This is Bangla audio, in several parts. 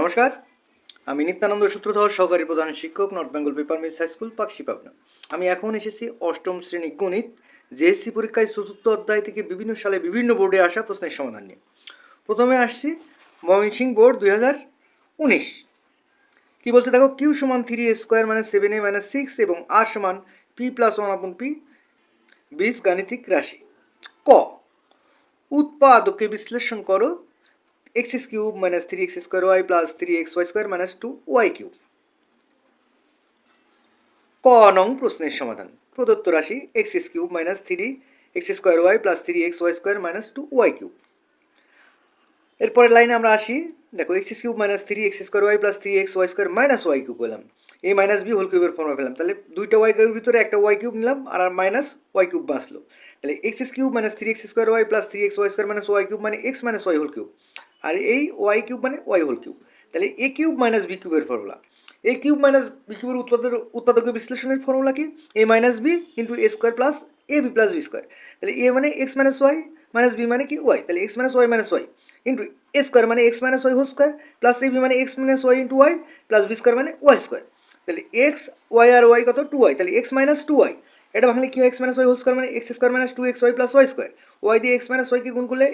নমস্কার, আমি নিত্যানন্দ সূত্রধর, সহকারী প্রধান শিক্ষক North Bengal Paper Mills High School Pakshi Pabna আমি এখন এসেছি অষ্টম শ্রেণি গণিত জেএসসি পরীক্ষায় চতুর্থ অধ্যায় থেকে বিভিন্ন সালে বিভিন্ন বোর্ডে আসা প্রশ্নের সমাধান নিয়ে। প্রথমে আসছি ময়মনসিংহ বোর্ড দুই হাজার উনিশ। কী বলছে দেখো কিউ সমান three square minus seven a minus six এবং আর সমান p plus one upon p বিশ গাণিতিক রাশি। ক, উৎপাদকে বিশ্লেষণ করো x cube minus three x square y plus three x y square minus two y cube. ক নং প্রশ্নের সমাধান। প্রদত্ত রাশি x cube minus three x square y plus three x y square minus two y cube. এরপরের লাইনে আমরা আসি। দেখো, x cube minus three x square y plus three x y square minus y cube পেলাম। এই মাইনাস বি হোল কিউবের ফর্মে পেলাম। তাহলে দুইটা ওয়াই কিউবের ভিতরে একটা ওয়াই কিউব নিলাম আর মাইনাস ওয়াই কিউব বাঁচলো। তাহলে x cube minus three x square y plus three x y square minus y cube মানে x minus y whole cube. আর এই ওয়াই কিউব মানে ওয়াই হোল কিউব তাহলে এ কিউব মাইনাস বি কিউবের formula a cube minus b কিউবের উৎপাদক উৎপাদক বিশ্লেষণের ফর্মুলা কি? A minus b into a square plus a b plus b square তাহলে এ মানে x minus y minus b মানে কি? ওয়াই তাহলে x minus y minus y into a square মানে x minus y whole square plus a b মানে x minus y into y plus b square মানে ওয়াই স্কোয়ার তাহলে এক্স ওয়াই আর ওয়াই কত? টু ওয়াই তাহলে এক্স মাইনাস টু ওয়াই এটা ভাঙলে কি হয়? X minus y whole square মানে x square minus two x y plus y square y দিয়ে এক্স মাইনাস ওয়াইকে গুণ করলে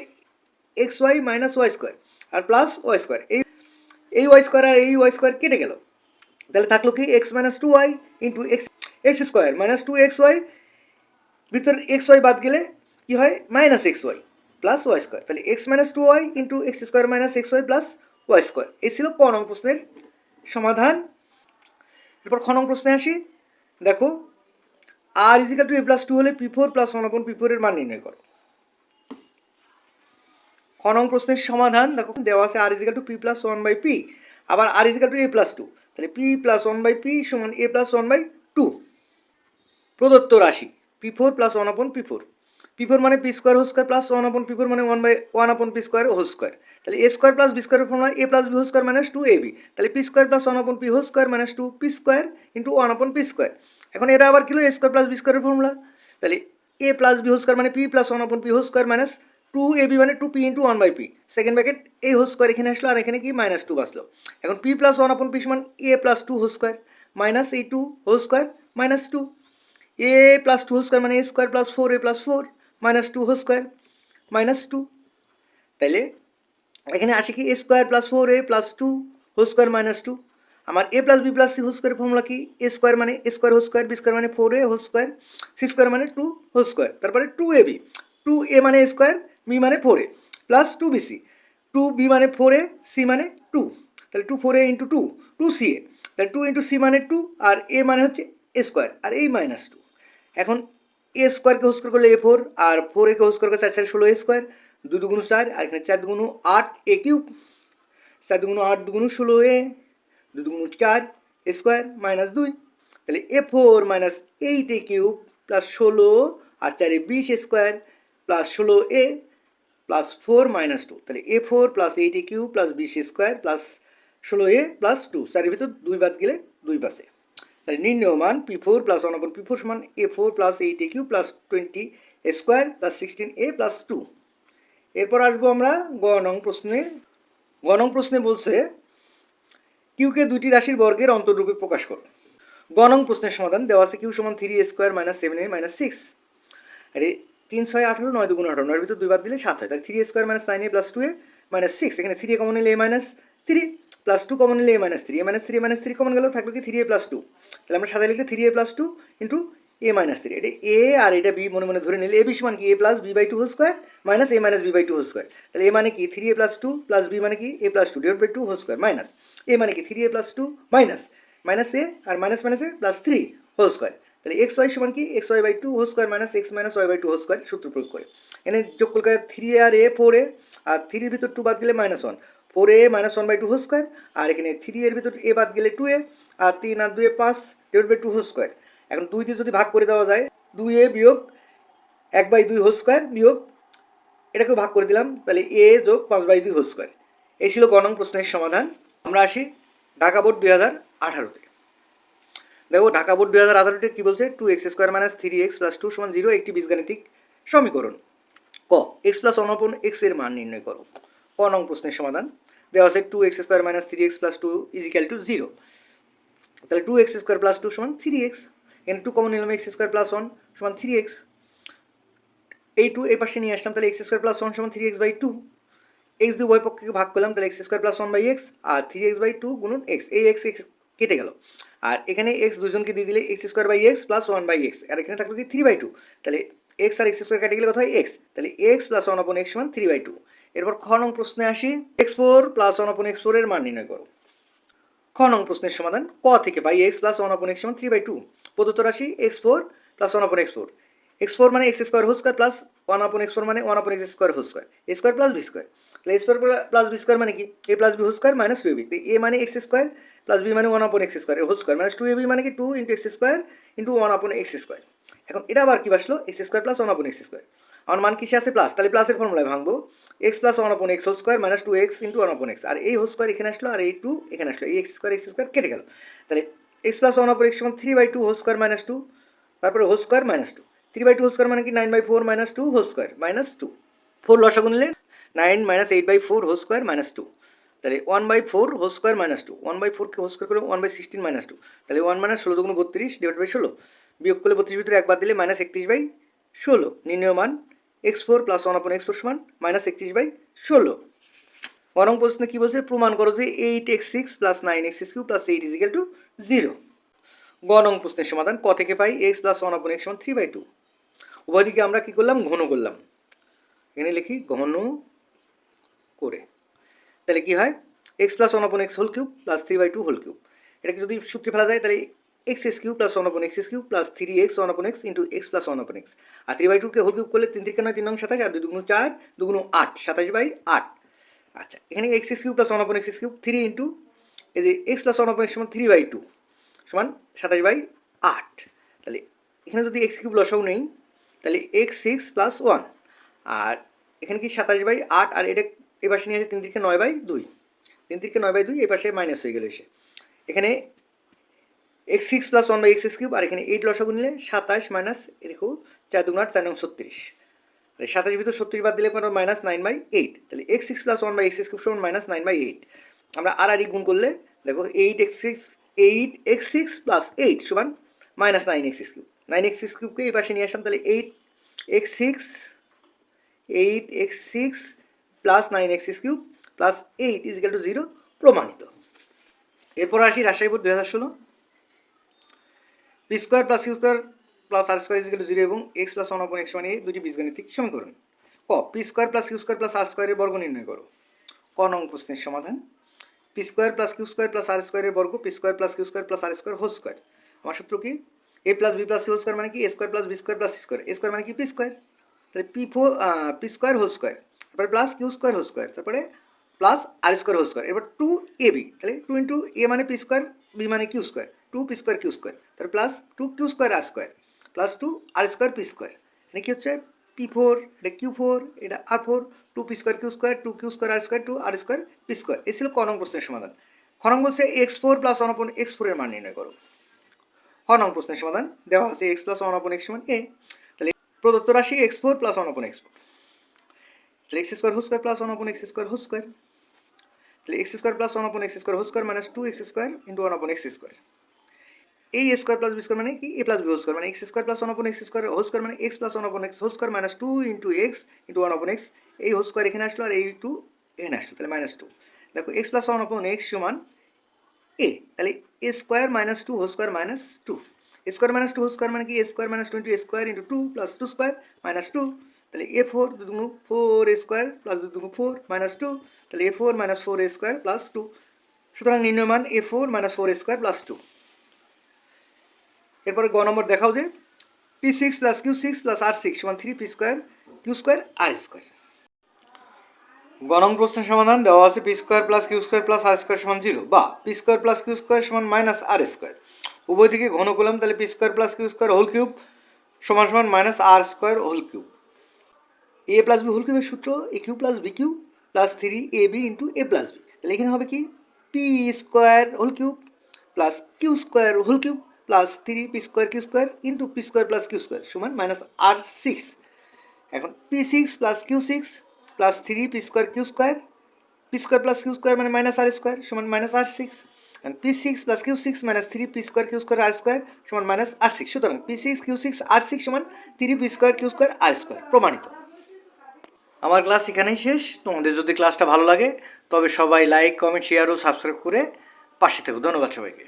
x y minus y square আর প্লাস ওয়াই স্কোয়ার এই এই ওয়াই স্কোয়ার আর এই ওয়াই স্কোয়ার কেটে গেল। তাহলে থাকল কি x minus two y into x x square minus two x y ভিতরে এক্স ওয়াই বাদ গেলে কি হয়? Minus x y plus y square তাহলে x minus two y into x square minus x y plus y square এই ছিল ক নং প্রশ্নের সমাধান। এরপর খ নং প্রশ্নে আসি। দেখো R equal to a plus two হলে p four plus one upon p ফোরের মান নির্ণয় করো। খ নং প্রশ্নের সমাধান, দেখো, দেওয়া আছে R equal to p plus one by p আবার R equal to a plus two তাহলে p plus one by p সমান a plus one by two প্রদত্ত রাশি p four plus one upon p four p four মানে p square whole square plus one upon p four মানে one by one upon p square whole square তাহলে a square plus b square formula a plus b whole square minus two a b তাহলে p square plus one upon p whole square minus two p square into one upon p square এখন এটা আবার কিলো এ স্কোয়ার প্লাস বি স্কোয়ারের ফর্মুলা তাহলে a plus b whole square মানে p plus one upon p whole square minus two a b মানে two p into one by p second bracket এই হোল স্কোয়ার এখানে আসলো আর এখানে কি মাইনাস টু বাসলো এখন p plus one upon p সমান a plus two whole square minus এই two whole square minus two a plus two whole square মানে a square plus four a plus four minus two whole square minus two তাইলে এখানে আসে কি a square plus four a plus two whole square minus two আমার a plus b plus c whole square formula কি? এ স্কোয়ার মানে a square whole square b square মানে four a whole square c square মানে টু হোল স্কোয়ার তারপরে two a b two a মানে স্কোয়ার বি মানে four plus two b c two b মানে ফোর সি মানে টু তাহলে two four into two two c a তাহলে টু ইন্টু সি মানে টু আর এ মানে হচ্ছে এ স্কোয়ার আর এই মাইনাস টু এখন এ স্কোয়ারকে হোস করলে এ ফোর আর ফোর একে হোস করলে চার চার ষোলো এ স্কোয়ার দুই দুগুণ চার, আর এখানে চার দুগুণ আট এ কিউব চার দুগুণ আট দুগুণ ষোলো এ দু দুগুণ চার এ স্কোয়ার মাইনাস দুই। তাহলে a four minus eight a cube plus ষোলো, আর চারে বিশ স্কোয়ার প্লাস ষোলো a plus four minus two তাহলে a four plus eight a cube plus বিশ স্কোয়ার প্লাস ষোলো এ প্লাস টু চারের ভিতর দুই বাদ গেলে দুই পাশে তাহলে নির্ণয় p four plus one upon p four সমান a four plus eight cube plus twenty square plus sixteen a plus two এরপর আসব আমরা গ নং প্রশ্নে। গ নং প্রশ্নে বলছে কিউকে দুটি রাশির বর্গের অন্তরূপে প্রকাশ করো। গ নং প্রশ্নের সমাধান দেওয়া আছে কিউ সমান three square minus seven a minus six আরে তিন ছয় আঠারো, নয় দুগুণ আঠারো। নয়ের ভিতর দুই বাদ দিলে সাত হয়। তাহলে three square minus nine a plus two a minus six এখানে থ্রি কমন নিলে a minus three plus two common নিলে a minus three a minus three minus three common গেলেও থাকল কি থ্রি এ প্লাস টু তাহলে আমরা সাদা লিখলে three a plus two into a minus three এটা এ আর এটা বি মনে মনে ধরে নিলে এ বি সমান কি? A plus b by two whole square minus a minus b by two whole square তাহলে এ মানে কি? Three a plus two plus b মানে কি? A plus two divide by two whole square minus a মানে কি? Three a plus two minus minus a R minus minus a plus three whole square তাহলে এক্স ওয়াই সমান কি? X y by two whole square minus x minus y by two whole square সূত্র প্রয়োগ করে। এখানে যোগ করলে থ্রি আর এ ফোর এ আর থ্রির ভিতর টু বাদ গেলে minus one four a minus one by two whole square আর এখানে থ্রি এর ভিতর এ বাদ গেলে টু এ আর তিন আর দুয়ে পাঁচ divide by two whole square এখন দুই দিয়ে যদি ভাগ করে দেওয়া যায়, দুই এ বিয়োগ এক বাই দুই হো স্কোয়ার বিয়োগ, এটাকেও ভাগ করে দিলাম, তাহলে এ যোগ পাঁচ বাই দুই হো স্কোয়ার এই ছিল ক প্রশ্নের সমাধান। আমরা আসি ঢাকা বোর্ড দুই হাজার আঠারোতে। দেখো, ঢাকা বোর্ড দুই হাজার আঠারোতে কী বলছে? Two x square minus three x plus two সমান জিরো একটি বীজগাণিতিক সমীকরণ। ক এক্স প্লাস ওয়ান অপন এক্সের মান নির্ণয় করো। ক নং প্রশ্নের সমাধান। দেওয়া আছে two x square minus three x plus two is equal to zero তাহলে two x square plus two সমান থ্রি এক্স এখানে টু কমন নিলাম এক্স স্কোয়ার প্লাস ওয়ান সমান থ্রি এক্স এই টু এই পাশে নিয়ে আসলাম, তাহলে এক্স স্কোয়ার প্লাস ওয়ান সমান three x by two x দিয়ে উভয় পক্ষকে ভাগ করলাম, তাহলে x square plus one by x R three x by two গুণন এক্স এই এক্স এক্স কেটে গেল। আর এখানে এক্স দুজনকে দিয়ে দিলে x square by x plus one by x আর এখানে থাকল কি থ্রি বাই টু তাহলে এক্স আর এক্স স্কোয়ার কেটে গেলে কত হয় এক্স তাহলে x plus one upon x সমান থ্রি বাই টু এরপর খ নং প্রশ্নে আসি x four plus one upon x ফোরের মান নির্ণয় করো। খ নং প্রশ্নের সমাধান, ক থেকে পাই x plus one upon x সমান থ্রি বাই টু প্রদত্ত রাশি x four plus one upon x four x four মানে x square whole square plus one upon x four মানে one upon x square whole square a square plus b square তাহলে a square plus b square মানে কি? A plus b whole square minus two b a মানে এক্স স্কোয়ার প্লাস বি মানে one upon x square whole square minus two a b মানে কি two into x square into one upon x square এখন এটা আবার কি বাসলো? X square plus one upon x square আমার মান কিসে আছে? প্লাস তাহলে প্লাসের ফর্মুলায় ভাঙবো। X plus one upon x whole square minus two x into one upon x আর এই হোল স্কোয়ার এখানে আসলো, আর এই টু এখানে আসলো। এই এক্স স্কোয়ার এক্স স্কোয়ার কেটে গেল। তাহলে x plus one upon x সমান three by two whole square minus two তারপরে whole square minus two three by two whole square মানে কি? Nine by four minus two whole square minus two four লসাগু নিলে nine minus eight by four whole square minus two তাহলে one by four whole square minus two one by ফোরকে হোল স্কোয়ার করলে one by sixteen minus two তাহলে ওয়ান মাইনাস ষোলো দুগুণ বত্রিশ ডিভাইড বাই ষোলো। বিয়োগ করলে বত্রিশ ভিতরে একবার দিলে মাইনাস একত্রিশ বাই ষোলো। নির্ণয় মান x four plus one upon x four সমান মাইনাস একত্রিশ বাই ষোলো। বরং প্রশ্নে কী বলছে? প্রমাণ করো যে eight x six plus nine x cube plus eight is equal to zero গ প্রশ্নের সমাধান ক থেকে পাই? X plus one upon x সমান থ্রি বাই টু উভয় দিকে আমরা কী করলাম? ঘন করলাম। এখানে লিখি ঘন করে। তাহলে কি হয়? X plus one upon x whole cube plus three by two whole cube এটাকে যদি সূত্রে ফেলা যায়, তাহলে x x cube plus one upon x x cube plus three x one upon x into x plus one upon x R three by টুকে হোল কিউব করলে তিন থেকে নয় তিন নং সাতাশ, আর দুই দুগুণ চার, দুগুণ আট, সাতাশ বাই আট। আচ্ছা এখানে x x cube plus one upon x x cube three into এই যে x plus one upon x সমান থ্রি বাই টু সমান সাতাশ বাই আট। তাহলে এখানে যদি এক্স কিউব লসাও নেই, তাহলে এক্স সিক্স প্লাস ওয়ান আর এখানে কি সাতাশ বাই আট, আর এটা এ পাশে নিয়ে আসে তিন থেকে নয় বাই দুই। তিন থেকে নয় বাই দুই, এই পাশে মাইনাস হয়ে গেল এসে। এখানে x six plus one by x x cube, আর এখানে এইট লসাগু নিলে সাতাশ মাইনাস এ দেখো, চার দুগুণ আট, চার নং ছত্রিশ। তাহলে সাতাশ ভিতর ছত্রিশ বাদ দিলে পরে মাইনাস নাইন বাই এইট। তাহলে x six plus one by x x cube সমান মাইনাস নাইন বাই এইট। আমরা আর আর গুণ করলে, দেখো, eight x six, eight x six plus eight সমান minus nine x x cube. Nine x six কিউবকে এই পাশে নিয়ে আসলাম, তাহলে eight x six, eight x six plus nine x cube plus eight is equal to zero প্রমাণিত এরপর আসি রাজশাহী বোর্ড দুই হাজার ষোলো p square plus q square plus r square is equal to zero এবং x plus one upon x মানে দুটি বীজগণিতিক সমীকরণ ক p square plus q square plus r স্কোয়ারের বর্গ নির্ণয় করো ক নং প্রশ্নের সমাধান p square plus q square plus r স্কোয়ারের বর্গ p square plus q square plus r square whole square আমার সূত্র কি a plus b plus c whole square মানে কি a square plus b square plus c square a square মানে কি পি স্কোয়ার তাহলে p four p square whole square তারপরে plus q square whole square তারপরে plus r square whole square এবার টু এ বি তাহলে টু ইন্টু এ মানে পি স্কোয়ার বি মানে q square two p square q square তারপরে plus two q square r square plus two r square p square মানে কি হচ্ছে? পি ফোর এটা কিউ ফোর এটা r four two p square q square two q square r square two r square p square এই ছিল ক নং প্রশ্নের সমাধান। খ নং বলছে x four plus one upon x ফোরের মান নির্ণয় করো। খ নং প্রশ্নের সমাধান দেওয়া আছে x plus one upon x সমান এ তাহলে প্রদত্ত রাশি x four plus one upon x four তাহলে x square whole square plus one upon x square whole square তাহলে x square plus one upon x square whole square minus two x square into one upon x square এই স্কোয়ার প্লাস বি স্কোয়ার মানে কি? A plus b whole square মানে x square plus one upon x square whole square মানে x plus one upon x whole square minus two into x into one upon x এই হোল স্কোয়ার এখানে আসলো আর এই টু এখানে আসলো, তাহলে মাইনাস টু দেখো x plus one upon x সমান এ তাহলে a square minus two whole square minus two square minus two whole square মানে কি? A square minus two into square into two plus two square minus two তাহলে এ ফোর দুগুণ ফোর এ স্কোয়ার প্লাস দুগুণ ফোর মাইনাস টু তাহলে a four minus four a square plus two সুতরাং নির্ণয় মান a four minus four a square plus two এরপরে গ নম্বর দেখাও যে p six plus q six plus r six সমান three p square q square r square গণম প্রশ্নের সমাধান দেওয়া আছে p square plus q square plus r square সমান জিরো বা p square plus q square সমান মাইনাস আর স্কোয়ার উভয় দিকে ঘন করলাম তাহলে p square plus q square whole cube সমান সমান minus r square whole cube a plus whole क्यूबर सूत्र a cube plus b cube plus three a b into a plus b एखे कि p square whole cube plus q square whole cube plus three p square q square into p square plus q square समान minus r six and p six plus q six plus three p square q square p square plus q square मैं माइनस आर स्कोर समान minus r six and p six plus q six minus three p square q square r square समान minus are six सूतरा p six q six r six समान three p square q square r square प्रमाणित আমার ক্লাস এখানেই শেষ। তোমাদের যদি ক্লাসটা ভালো লাগে, তবে সবাই লাইক কমেন্ট শেয়ার ও সাবস্ক্রাইব করে পাশে থেকো। ধন্যবাদ সবাইকে।